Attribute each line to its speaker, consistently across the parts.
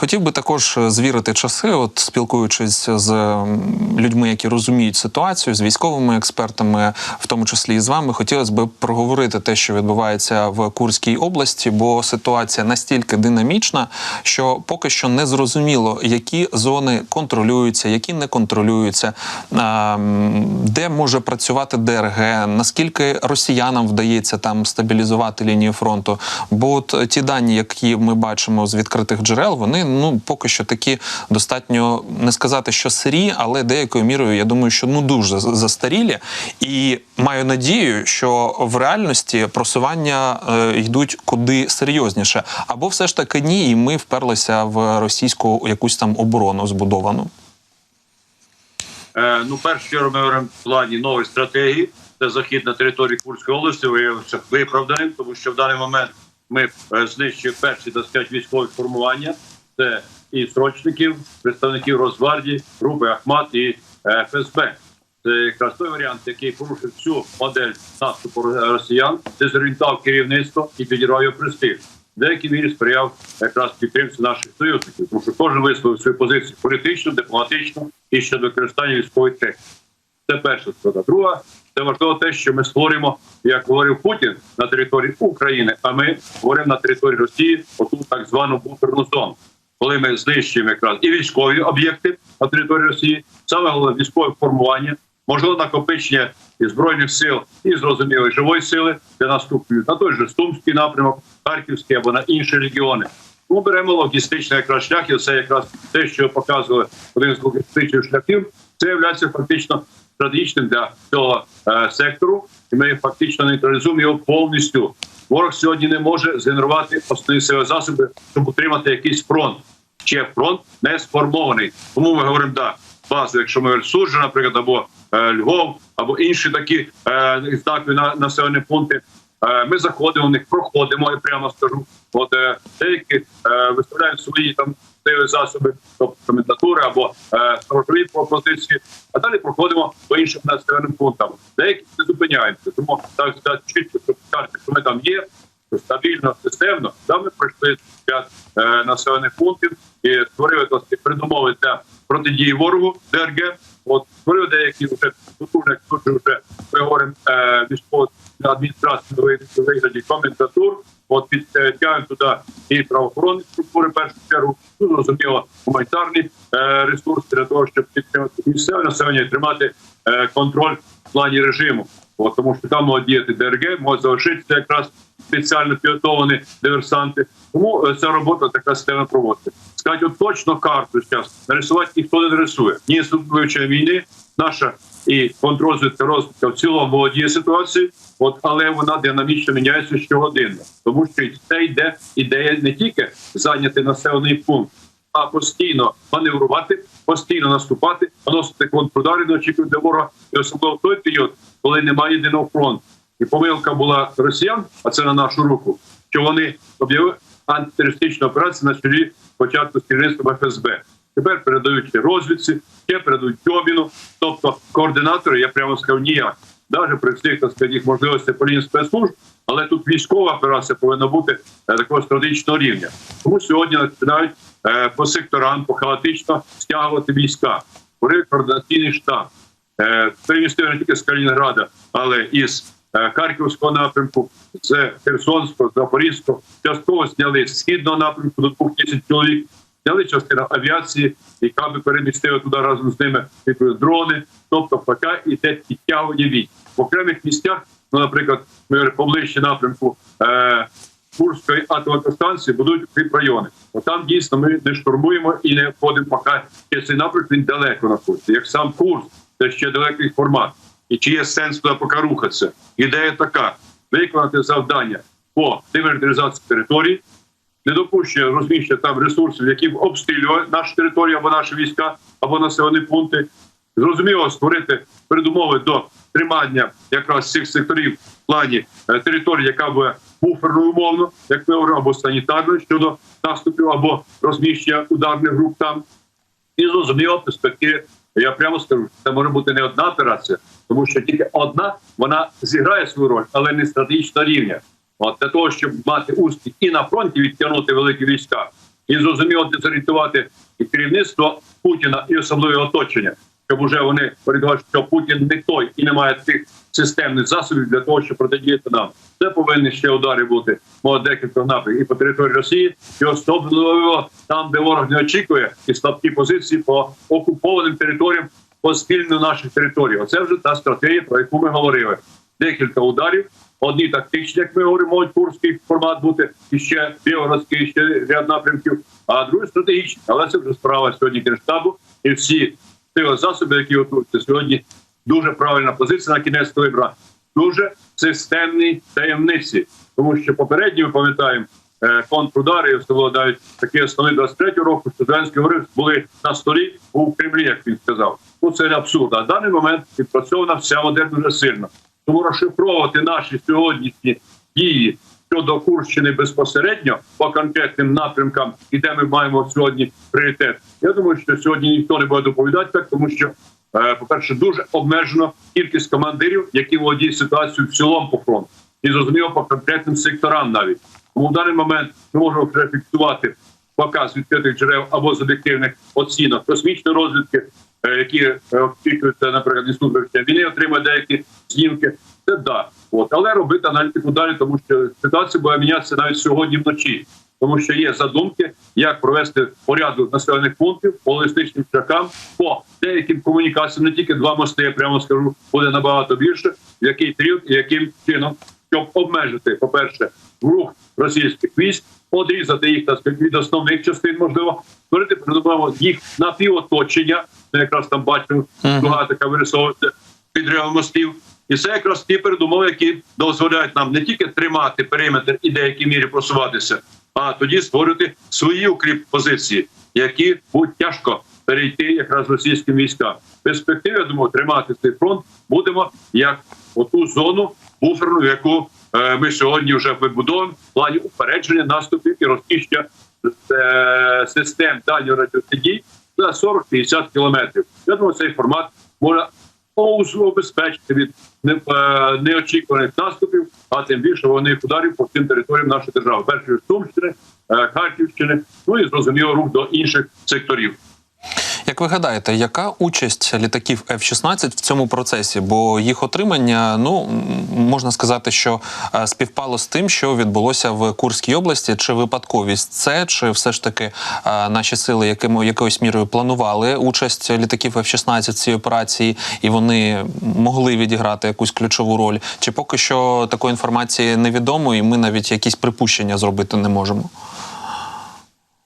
Speaker 1: Хотів би також звірити часи, от спілкуючись з людьми, які розуміють ситуацію, з військовими експертами, в тому числі і з вами, хотілося б проговорити те, що відбувається в Курській області, бо ситуація настільки динамічна, що поки що не зрозуміло, які зони контролюються, які не контролюються, де може працювати ДРГ, наскільки росіянам вдається там стабілізувати лінію фронту. Бо от е, ті дані, які ми бачимо з відкритих джерел, вони ну поки що такі достатньо не сказати, що сирі, але деякою мірою я думаю, що ну дуже застарілі. І маю надію, що в реальності просування е, йдуть куди серйозніше, або все ж таки ні, і ми вперлися в російську якусь там оборону збудовану.
Speaker 2: Е, ну, першу чергу ми говоримо в плані нової стратегії. Це захід на території Курської області виявився виправданим, тому що в даний момент ми е, знищуємо перші так сказати, військові формування. Це і срочників, представників Росгвардії, групи Ахмат і е, ФСБ. Це якраз той варіант, який порушив всю модель наступу росіян, дезорієнтував керівництво і підірвав його престиж. В мірі сприяв якраз підтримці наших союзників, тому що кожен висловив свою позицію політичну, дипломатичну і щодо використання військової техніки. Це перша справа. Друга це важливо те, що ми створюємо, як говорив Путін, на території України, а ми говоримо на території Росії, оту так звану буферну зону. Коли ми знищуємо якраз і військові об'єкти на території Росії, саме головне військове формування, можливо, накопичення і збройних сил, і зрозуміло, і живої сили для наступної на той же Сумський напрямок, Харківський або на інші регіони. Ми беремо логістичний якраз шлях, і це якраз те, що показує один з логістичних шляхів. Це є фактично стратегічним для цього е, сектору, і ми фактично нейтралізуємо його повністю. Ворог сьогодні не може згенерувати основні сили засоби, щоб утримати якийсь фронт. Ще фронт не сформований. Тому ми говоримо, да, базу, якщо ми Суджа, наприклад, або е, Львов, або інші такі е, знакові на, населені пункти. Е, ми заходимо в них, проходимо, я прямо скажу. От е, деякі е, виставляють свої там сили засоби, тобто комендатури або е, сторожові пропозиції, а далі проходимо по іншим населеним пунктам. Деякі не зупиняємося. Тому так чітко щоб сказати, що ми там є стабільно, системно. Да, ми пройшли п'ять е, населених пунктів і створили досить передумови для протидії ворогу ДРГ. От створили деякі вже потужні, тут вже ми говоримо е, військово адміністрації вигляді комендатур. От підтягуємо туди і правоохоронні структури першу чергу, ну зрозуміло, гуманітарні е, ресурси для того, щоб підтримати місцеве населення і тримати е, контроль в плані режиму. От, тому що там можуть діяти ДРГ, можуть залишитися якраз спеціально підготовлені диверсанти. Тому е, ця робота така система проводиться. Сказати, от точно карту зараз нарисувати ніхто не нарисує. Ні вивчення війни, наша і контррозвідка розвідка в цілому володіє ситуацією, от але вона динамічно міняється щогодинно, тому що це йде ідея не тільки зайняти населений пункт, а постійно маневрувати, постійно наступати, наносити контрудари, не очікувати ворога, і особливо в той період, коли немає єдиного фронту. І помилка була росіян, а це на нашу руку, що вони об'явили антитерористичну операцію на чолі початку з ФСБ. Тепер передають розвідці, ще передають Тьоміну. Тобто координатори, я прямо сказав, ніяк. Навіть при всіх так сказати, їх можливостей спецслужб, але тут військова операція повинна бути е, такого стратегічного рівня. Тому сьогодні починають е, по секторам, по хаотично стягувати війська. Говорив координаційний штаб. Е, перемістив не тільки з Калінінграда, але і з Харківського напрямку, з Херсонського, Запорізького. Частково зняли з східного напрямку до двох тисяч чоловік. Зняли частину авіації, яка би перемістила туди разом з ними типу, дрони. Тобто, поки йде підтягування військ. В окремих місцях, ну, наприклад, поближче напрямку е, Курської атомної станції будуть райони. От там дійсно ми не штурмуємо і не входимо, поки ще цей напрямок він далеко знаходиться. Як сам курс, це ще далекий формат. І чи є сенс туди поки рухатися? Ідея така: виконати завдання по демілітаризації території, недопущення розміщення там ресурсів, які б обстрілювали нашу територію або наші війська, або населені пункти. Зрозуміло, створити передумови до тримання якраз цих секторів в плані е, території, яка буде буферною умовно, як ми говоримо, або санітарною щодо наступів, або розміщення ударних груп там. І зрозуміло, в перспективі, я прямо скажу, це може бути не одна операція, тому що тільки одна вона зіграє свою роль, але не стратегічного рівня. От для того, щоб мати успіх і на фронті відтягнути великі війська, і зрозуміло дезорієнтувати і керівництво Путіна і особливе оточення, щоб уже вони передбачили, що Путін не той і не має тих системних засобів для того, щоб протидіяти нам. Це повинні ще удари бути декілька напрямків і по території Росії, і особливо там, де ворог не очікує, і слабкі позиції по окупованим територіям, по спільно наших територій. Оце вже та стратегія, про яку ми говорили. Декілька ударів. Одні тактичні, як ми говоримо, можуть курський формат бути і ще білгородський, ще ряд напрямків, а другі стратегічні. Але це вже справа сьогодні Генштабу і всі сили засоби, які готуються сьогодні. Дуже правильна позиція на кінець вибра. Дуже системні таємниці, тому що попередні ми пам'ятаємо е, контрудари, особливо навіть такі основи 23-го року, що Зеленський говорив, були на столі у Кремлі, як він сказав. Ну це абсурд. А в даний момент відпрацьована вся модель дуже сильно. Тому розшифровувати наші сьогоднішні дії щодо Курщини безпосередньо по конкретним напрямкам, і де ми маємо сьогодні пріоритет. Я думаю, що сьогодні ніхто не буде доповідати так, тому що, е, по-перше, дуже обмежено кількість командирів, які володіють ситуацією в цілому по фронту, і зрозуміло по конкретним секторам навіть. Тому в даний момент ми можемо вже фіксувати показ відкритих джерел або з об'єктивних оцінок космічної розвідки, які е, опікуються, наприклад, інститутом війни, отримує деякі знімки. Це да, от але робити аналітику далі, тому що ситуація буде мінятися навіть сьогодні вночі, тому що є задумки, як провести порядок населених пунктів по логістичним шляхам, по деяким комунікаціям, не тільки два мости, я прямо скажу, буде набагато більше. В який період і яким чином, щоб обмежити, по перше, рух російських військ, одрізати їх так від основних частин, можливо, створити передумово їх напівоточення. Ми якраз там бачимо,
Speaker 1: Мгм.
Speaker 2: дуга така вирисовується підривом мостів. І це якраз ті передумови, які дозволяють нам не тільки тримати периметр і деякій мірі просуватися, а тоді створювати свої укріп позиції, які будуть тяжко перейти якраз російським військам. В перспективі, я думаю, тримати цей фронт будемо як оту зону буферну, яку ми сьогодні вже вибудовуємо в плані упередження наступів і розтіщення е, систем дальнього радіодії за 40-50 кілометрів. Я думаю, цей формат повністю обезпечити від е, неочікуваних наступів, а тим більше вони ударів по всім територіям нашої держави. Першої Сумщини, е, Харківщини, ну і зрозуміло рух до інших секторів.
Speaker 1: Як ви гадаєте, яка участь літаків F-16 в цьому процесі? Бо їх отримання, ну можна сказати, що е, співпало з тим, що відбулося в Курській області. Чи випадковість це, чи все ж таки е, наші сили яким, якоюсь мірою планували участь літаків F-16 в цій операції, і вони могли відіграти якусь ключову роль? Чи поки що такої інформації невідомо, і ми навіть якісь припущення зробити не можемо?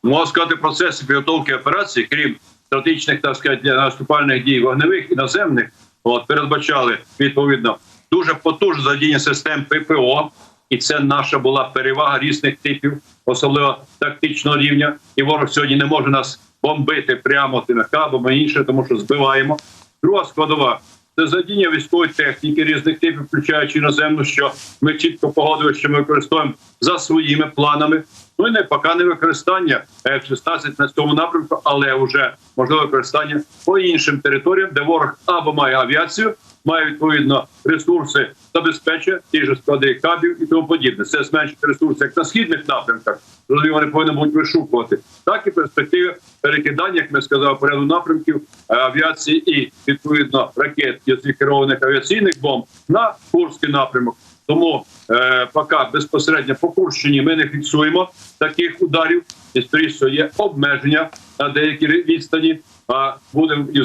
Speaker 2: Можна сказати, процеси підготовки операції, крім стратегічних так сказати, наступальних дій вогневих і наземних, от передбачали відповідно дуже потужне задіяння систем ППО, і це наша була перевага різних типів, особливо тактичного рівня. І ворог сьогодні не може нас бомбити прямо тими кабами інше, тому що збиваємо. Друга складова це задіння військової техніки різних типів, включаючи іноземну, що ми чітко погодили, що ми використовуємо за своїми планами. Ну і не поки не використання F-16 на цьому напрямку, але вже можливе використання по іншим територіям, де ворог або має авіацію, має відповідно ресурси забезпечує ті ж склади кабів і тому подібне. Це зменшить ресурси як на східних напрямках. Розумію, вони повинні будуть вишукувати, так і в перспективі перекидання, як ми сказали, по ряду напрямків е, авіації і відповідно ракет і керованих авіаційних бомб на Курський напрямок. Тому е, поки безпосередньо по Курщині ми не фіксуємо таких ударів, і скоріше є обмеження на деякі відстані. А будемо і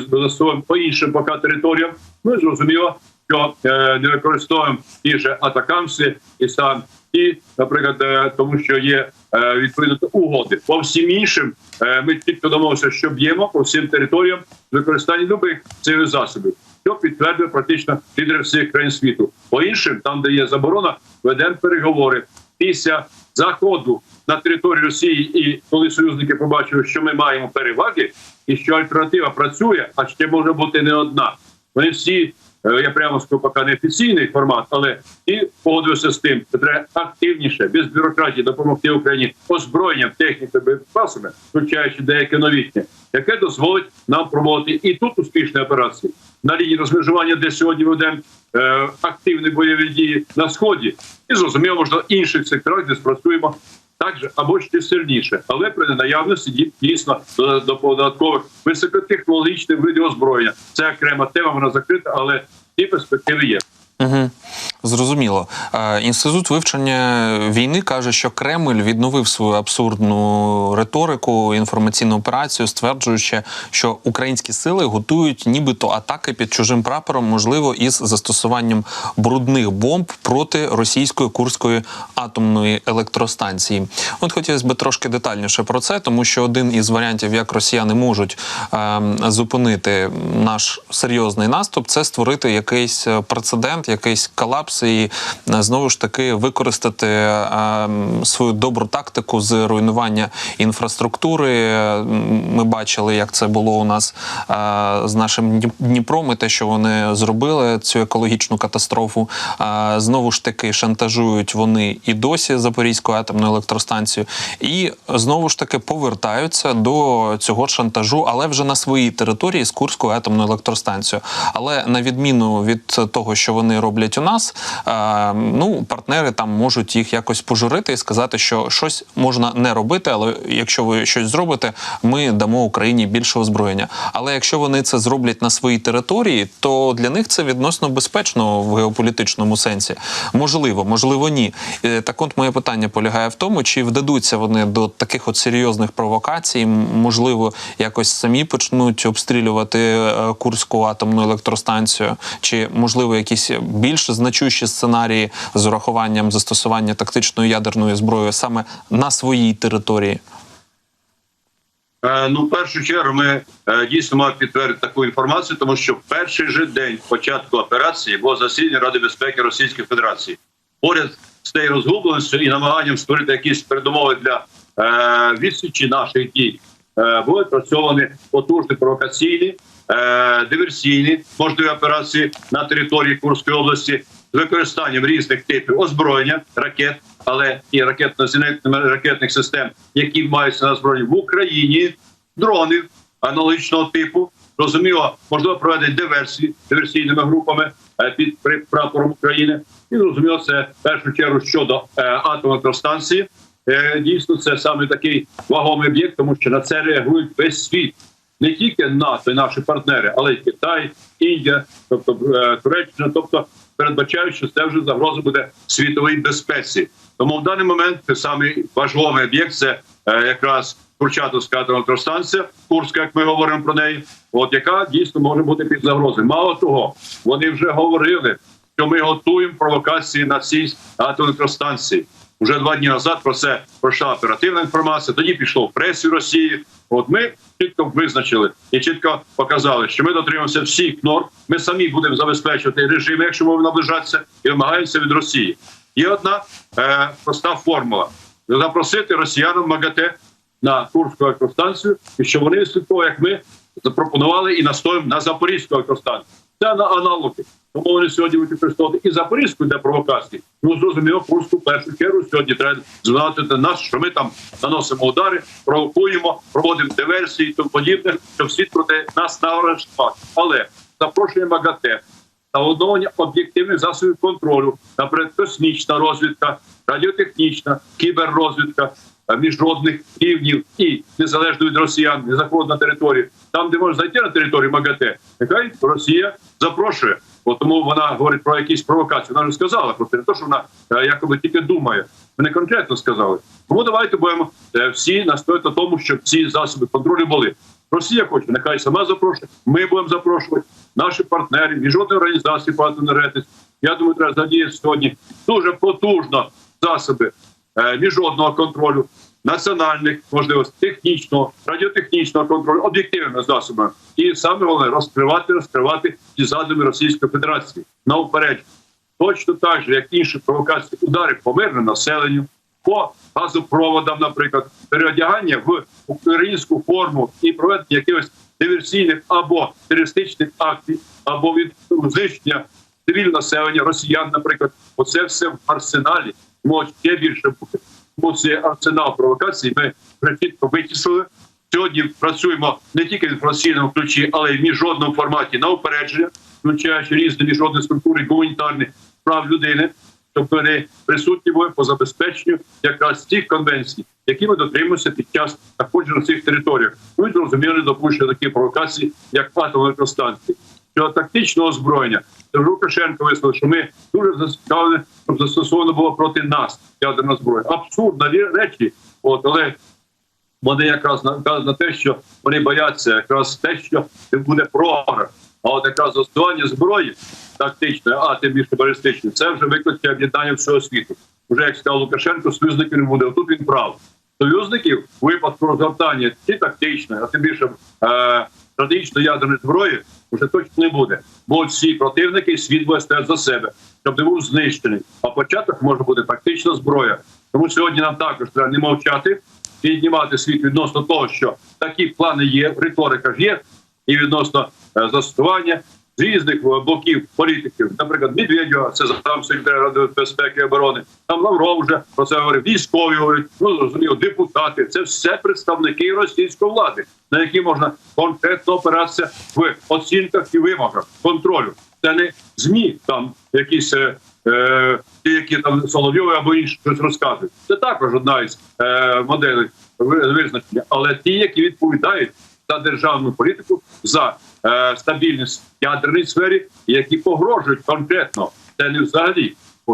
Speaker 2: по іншим поки територіям. Ну і зрозуміло, що е, не використовуємо ті ж атакамси і сам і, наприклад, е, тому що є е, відповідно угоди по всім іншим. Ми чітко домовилися, що б'ємо по всім територіям з використанням любих цих засобів що підтверджує практично лідери всіх країн світу. По іншим, там де є заборона, ведемо переговори після заходу на територію Росії, і коли союзники побачили, що ми маємо переваги, і що альтернатива працює, а ще може бути не одна. Вони всі. е, Я прямо скажу, поки не офіційний формат, але і погодився з тим, що треба активніше, без бюрократії допомогти Україні озброєнням, технікою, боєприпасами, включаючи деяке новітнє, яке дозволить нам проводити і тут успішні операції на лінії розмежування, де сьогодні ведемо е, активні бойові дії на сході, і зрозуміло, можливо, інших секторах, де спрацюємо так же або ще сильніше, але при наявності дій- дійсно до, додаткових високотехнологічних видів озброєння. Це окрема тема, вона закрита, але ці перспективи є.
Speaker 1: Угу. Зрозуміло. Інститут вивчення війни каже, що Кремль відновив свою абсурдну риторику, інформаційну операцію, стверджуючи, що українські сили готують нібито атаки під чужим прапором, можливо, із застосуванням брудних бомб проти російської курської атомної електростанції. От хотілося б трошки детальніше про це, тому що один із варіантів, як росіяни можуть е, зупинити наш серйозний наступ, це створити якийсь е, прецедент, якийсь колапс, і е, знову ж таки використати е, свою добру тактику з руйнування інфраструктури. Е, Ми бачили, як це було у нас з нашим Дніп- Дніпром, і те, що вони зробили цю екологічну катастрофу. Знову ж таки шантажують вони і досі Запорізьку атомну електростанцію, і знову ж таки повертаються до цього шантажу, але вже на своїй території з Курською атомною електростанцією. Але на відміну від того, що вони роблять у нас, е, ну партнери там можуть їх якось пожурити і сказати, що щось можна не робити, але якщо ви щось зробите, ми дамо Україні більше озброєння. Але якщо вони це зроблять на своїй території, то для них це відносно безпечно в геополітичному сенсі. Можливо, можливо, ні. Е, Так, от моє питання полягає в тому, чи вдадуться вони до таких от серйозних провокацій, можливо, якось самі почнуть обстрілювати е, Курську атомну електростанцію, чи можливо якісь більш значущі сценарії з урахуванням застосування тактичної ядерної зброї саме на своїй території.
Speaker 2: Е, Ну, в першу чергу, ми е, дійсно маємо підтвердити таку інформацію, тому що перший же день початку операції було засідання Ради безпеки Російської Федерації. Поряд з цією розгубленістю і намаганням створити якісь передумови для е, відсічі наших дій, е, були працьовані потужні провокаційні, диверсійні можливі операції на території Курської області з використанням різних типів озброєння, ракет, але і ракетно-зенітних ракетних систем, які маються на озброєнні в Україні, дронів аналогічного типу. Розуміло, можливо, проведення диверсії диверсійними групами е, під прапором України. І зрозуміло, це в першу чергу щодо е, атомної електростанції. Е, дійсно, це саме такий вагомий об'єкт, тому що на це реагують весь світ. Не тільки НАТО і наші партнери, але й Китай, Індія, тобто е, Туреччина, тобто передбачають, що це вже загроза буде світовій безпеці. Тому в даний момент самий важливий об'єкт це е, якраз Курчатовська електростанція, Курська, як ми говоримо про неї, от яка дійсно може бути під загрозою. Мало того, вони вже говорили, що ми готуємо провокації на цій атомній електростанції. Уже два дні назад про це пройшла оперативна інформація. Тоді пішло в пресі Росії. От ми чітко визначили і чітко показали, що ми дотримуємося всіх норм. Ми самі будемо забезпечувати режим, якщо ми наближатися, і вимагаємося від Росії. Є одна е, проста формула: запросити росіянам МАГАТЕ на Курську електростанцію, і що вони того, як ми запропонували і настоїмо на Запорізьку електростанцію. Це на аналоги. Тому вони сьогодні використовувати і Запорізьку для провокації. Ну зрозуміло, Курську першу чергу сьогодні треба звинуватити нас, що ми там наносимо удари, провокуємо, проводимо диверсії і тому подібне, щоб світ проти нас налаштувати. Але запрошуємо МАГАТЕ оновлення об'єктивних засобів контролю, наприклад, космічна розвідка, радіотехнічна, кіберрозвідка е, міжнародних рівнів і незалежно від росіян, не заходить на територію. Там, де можна зайти на територію МАГАТЕ, нехай Росія запрошує. Бо тому вона говорить про якісь провокації. Вона вже сказала про це, не то, що вона е, якоби тільки думає. Вони конкретно сказали. Тому давайте будемо е, всі настояти на тому, щоб ці засоби контролю були. Росія хоче, нехай сама запрошує. Ми будемо запрошувати наші партнери, міжнародні організації по енергетиці. Я думаю, треба задіяти сьогодні дуже потужно засоби міжнародного контролю, національних можливостей, технічного, радіотехнічного контролю, об'єктивними засобами. І саме головне розкривати, розкривати ці задуми Російської Федерації на упередження. Точно так же, як інші провокації, удари по мирному населенню, по газопроводам, наприклад, переодягання в українську форму і проведення якихось диверсійних або терористичних актів, або від знищення цивільного населення, росіян, наприклад, оце все в арсеналі може ще більше бути. Тому цей арсенал провокацій ми вже чітко витіснили. Сьогодні працюємо не тільки в інформаційному ключі, але й в міжнародному форматі на упередження, включаючи різні міжнародні структури гуманітарних прав людини, щоб вони присутні були по забезпеченню якраз тих конвенцій, які ми дотримуємося під час знаходження на цих територіях. Ну і зрозуміло, допущено такі провокації, як атомні електростанції. Щодо тактичного озброєння, Лукашенко висловив, що ми дуже зацікавлені, щоб застосовано було проти нас ядерна зброя. Абсурдна речі, от але вони якраз на, на те, що вони бояться якраз те, що буде програш. А от якраз застосування зброї тактичної, а тим більше балістичної, це вже викликає об'єднання всього світу. Уже як сказав Лукашенко, союзників не буде. Отут він прав. Союзників випадку розгортання ці тактичної, а тим більше е, стратегічної ядерної зброї вже точно не буде. Бо всі противники світ стояти за себе, щоб не був знищений. А початок може бути тактична зброя. Тому сьогодні нам також треба не мовчати, піднімати світ відносно того, що такі плани є, риторика ж є, і відносно е, застосування різних е, боків політиків, наприклад, Медведєва, це зам секретаря Ради безпеки і оборони. Там Лавров вже про це говорив. Військові говорять, ну зрозуміло, депутати. Це все представники російської влади, на які можна конкретно опиратися в оцінках і вимогах контролю. Це не змі там якісь. е, е, Ті, які там Соловйови або інші щось розказують, це також одна із е, моделей визначення, але ті, які відповідають за державну політику, за стабільність в ядерній сфері, які погрожують конкретно. Це не взагалі.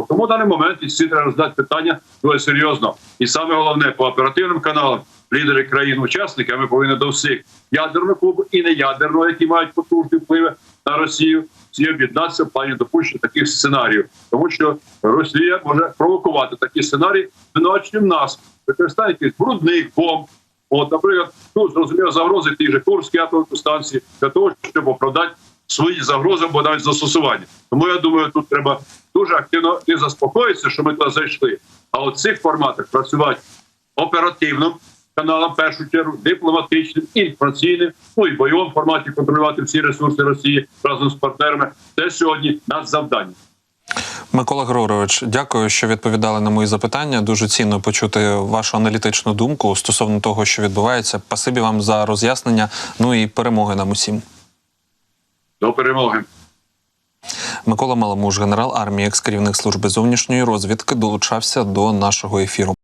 Speaker 2: Тому в даний момент і всі треба роздати питання дуже серйозно. І саме головне по оперативним каналам, лідери країн-учасники, ми повинні до всіх ядерного клубу і неядерного, які мають потужні впливи на Росію, всі об'єднатися в плані допущення таких сценаріїв, тому що Росія може провокувати такі сценарії, звинуваченням нас, використання якихось брудних бомб, От, наприклад, ну зрозуміло, загрози ті ж Курській атомної станції для того, щоб оправдати свої загрози або навіть застосування. Тому я думаю, тут треба дуже активно не заспокоїтися, що ми туди зайшли. А в цих форматах працювати оперативно каналом, в першу чергу, дипломатичним, інформаційним, ну і бойовому форматі контролювати всі ресурси Росії разом з партнерами. Це сьогодні надзавдання.
Speaker 1: Микола Грорович, дякую, що відповідали на мої запитання. Дуже цінно почути вашу аналітичну думку стосовно того, що відбувається. Пасибі вам за роз'яснення. Ну і перемоги нам усім.
Speaker 2: До перемоги.
Speaker 1: Микола Маламуш, генерал армії, екс-керівник служби зовнішньої розвідки, долучався до нашого ефіру.